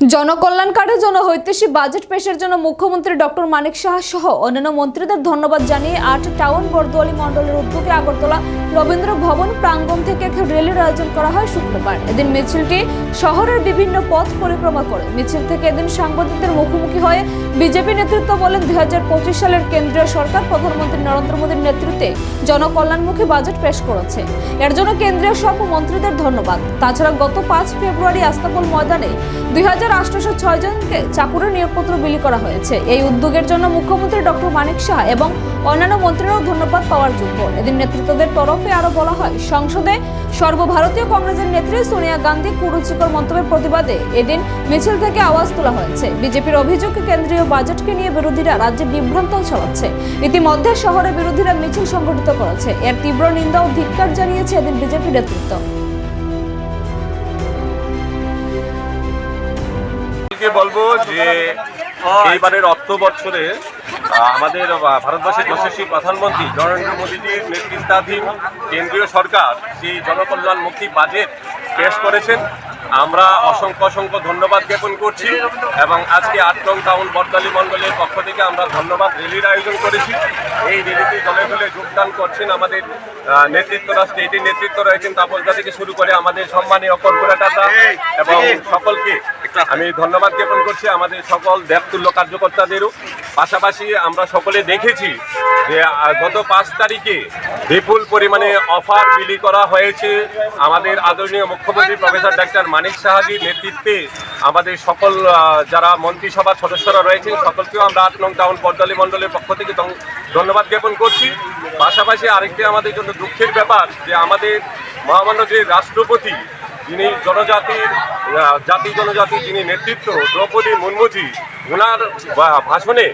জনকল্যাণকারীর জন্য হৈতেশী বাজেট পেশের জন্য মুখ্যমন্ত্রী ডক্টর মানিক সাহা সহ অন্যান্য মন্ত্রীদের ধন্যবাদ জানিয়ে আট টাউন বরদোয়ালি মণ্ডলের উদ্যোগে আগরতলা রবীন্দ্র ভবন প্রাঙ্গণ থেকে এক র্যালির আয়োজন করা হয় শুক্রবার। এদিন মিছিলটি শহরের বিভিন্ন পথ পরিক্রমা করে। মিছিল থেকে এদিন সাংবাদিকদের মুখোমুখি হয়ে বিজেপি নেতৃত্ব বলেন দুই হাজার পঁচিশ সালের কেন্দ্রীয় সরকার প্রধানমন্ত্রী নরেন্দ্র মোদীর নেতৃত্বে জনকল্যাণমুখী বাজেট পেশ করেছে। এর জন্য কেন্দ্রীয় সব মন্ত্রীদের ধন্যবাদ। তাছাড়া গত পাঁচ ফেব্রুয়ারি আস্তাপল ময়দানে দুই হাজার হাজার আটশোশো ছয় জনকে চাকুরের নিয়োগপত্র বিলি করা হয়েছে। এই উদ্যোগের জন্য মুখ্যমন্ত্রী ডক্টর মানিক শাহ এবং অন্যান্য মন্ত্রীরাও ধন্যবাদ পাওয়ার যোগ্য। এদিন নেতৃত্বদের তরফে আরও বলা হয়, সংসদে সর্বভারতীয় কংগ্রেসের নেত্রী সোনিয়া গান্ধী কুরুচিকর মন্তব্যের প্রতিবাদে এদিন মিছিল থেকে আওয়াজ তোলা হয়েছে। বিজেপির অভিযোগ, কেন্দ্রীয় বাজেটকে নিয়ে বিরোধীরা রাজ্যে বিভ্রান্ত ছড়াচ্ছে। ইতিমধ্যে শহরে বিরোধীরা মিছিল সংগঠিত করেছে। এর তীব্র নিন্দা ও ধিক্কার জানিয়েছে এদিন বিজেপি নেতৃত্ব। কে বলব যে এইবারের অর্থ বছরে আমাদের ভারতবর্ষের যশস্বী প্রধানমন্ত্রী নরেন্দ্র মোদীজির নেতৃত্বাধীন কেন্দ্রীয় সরকার, সেই জনকল্যাণমুখী বাজেট পেশ করেছেন। আমরা অসংখ্য অসংখ্য ধন্যবাদ জ্ঞাপন করছি এবং আজকে আট নং টাউন বরদালি মণ্ডলের পক্ষ থেকে আমরা ধন্যবাদ র্যালির আয়োজন করেছি। এই র্যালিতে দলে দলে যোগদান করছেন আমাদের নেতৃত্বরা, স্টেটের নেতৃত্ব রয়েছেন তাপসদা থেকে শুরু করে আমাদের সম্মানীয় কর্পোরেটররা এবং সকলকে আমি ধন্যবাদ জ্ঞাপন করছি আমাদের সকল দেবতুল্য কার্যকর্তাদেরও। পাশাপাশি আমরা সকলে দেখেছি যে গত পাঁচ তারিখে বিপুল পরিমাণে অফার বিলি করা হয়েছে। আমাদের আদরণীয় মুখ্যমন্ত্রী প্রফেসর ডাক্তার মানিক সাহাজির নেতৃত্বে আমাদের সকল যারা মন্ত্রিসভার সদস্যরা রয়েছেন, সকলকেও আমরা আট নং টাউন পদ্মালী মণ্ডলের পক্ষ থেকে ধন্যবাদ জ্ঞাপন করছি। পাশাপাশি আরেকটি আমাদের জন্য দুঃখের ব্যাপার, যে আমাদের মহামান্য যে রাষ্ট্রপতি, যিনি জনজাতির জাতি জনজাতি যিনি নেতৃত্ব, দ্রৌপদী মুর্মুজি ওনার ভাষণে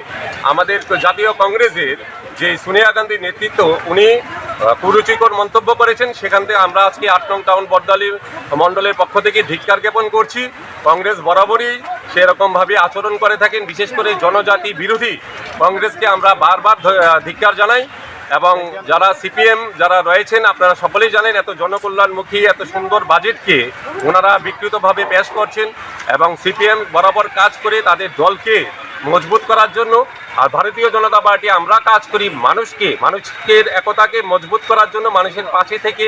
আমাদের জাতীয় কংগ্রেসের যে সোনিয়া গান্ধীর নেতৃত্ব, উনি কুরুচিকর মন্তব্য করেছেন। সেখান থেকে আমরা আজকে আট নং টাউন বর্দালি মণ্ডলের পক্ষ থেকে ধিক্কার জ্ঞাপন করছি। কংগ্রেস বরাবরই সেরকমভাবে আচরণ করে থাকেন। বিশেষ করে জনজাতি বিরোধী কংগ্রেসকে আমরা বারবার ধিক্কার জানাই এবং যারা সিপিএম যারা রয়েছেন, আপনারা সকলেই জানেন এত জনকল্যাণমুখী, এত সুন্দর বাজেটকে ওনারা বিকৃতভাবে পেশ করছেন এবং সিপিএম বরাবর কাজ করে তাদের দলকে মজবুত করার জন্য আর ভারতীয় জনতা পার্টি, আমরা কাজ করি মানুষকে, মানুষের একতাকে মজবুত করার জন্য, মানুষের পাশে থেকে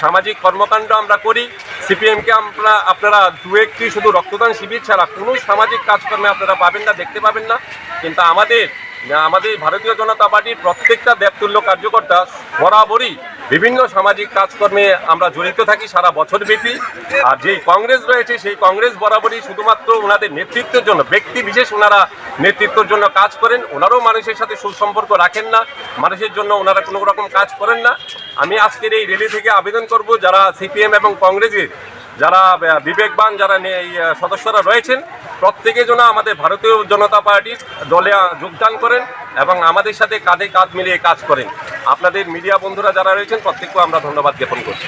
সামাজিক কর্মকাণ্ড আমরা করি। সিপিএমকে আমরা, আপনারা দু একটি শুধু রক্তদান শিবির ছাড়া কোনো সামাজিক কাজকর্মে আপনারা পাবেন না, দেখতে পাবেন না। কিন্তু আমাদের আমাদের ভারতীয় জনতা পার্টির প্রত্যেকটা দেবতুল্য কার্যকর্তা বরাবরই বিভিন্ন সামাজিক কাজকর্মে আমরা জড়িত থাকি সারা বছর ব্যাপী। আর যেই কংগ্রেস রয়েছে, সেই কংগ্রেস বরাবরই শুধুমাত্র ওনাদের নেতৃত্বের জন্য, ব্যক্তি বিশেষ ওনারা নেতৃত্বের জন্য কাজ করেন, ওনারাও মানুষের সাথে সুসম্পর্ক রাখেন না, মানুষের জন্য ওনারা কোনো রকম কাজ করেন না। আমি আজকের এই র্যালি থেকে আবেদন করব, যারা সিপিএম এবং কংগ্রেসের যারা বিবেকবান যারা সদস্যরা রয়েছেন, প্রত্যেকে যেন আমাদের ভারতীয় জনতা পার্টির দলে যোগদান করেন এবং আমাদের সাথে কাঁধে কাঁধ মিলিয়ে কাজ করেন। আপনাদের মিডিয়া বন্ধুরা যারা রয়েছেন প্রত্যেককে আমরা ধন্যবাদ জ্ঞাপন করছি।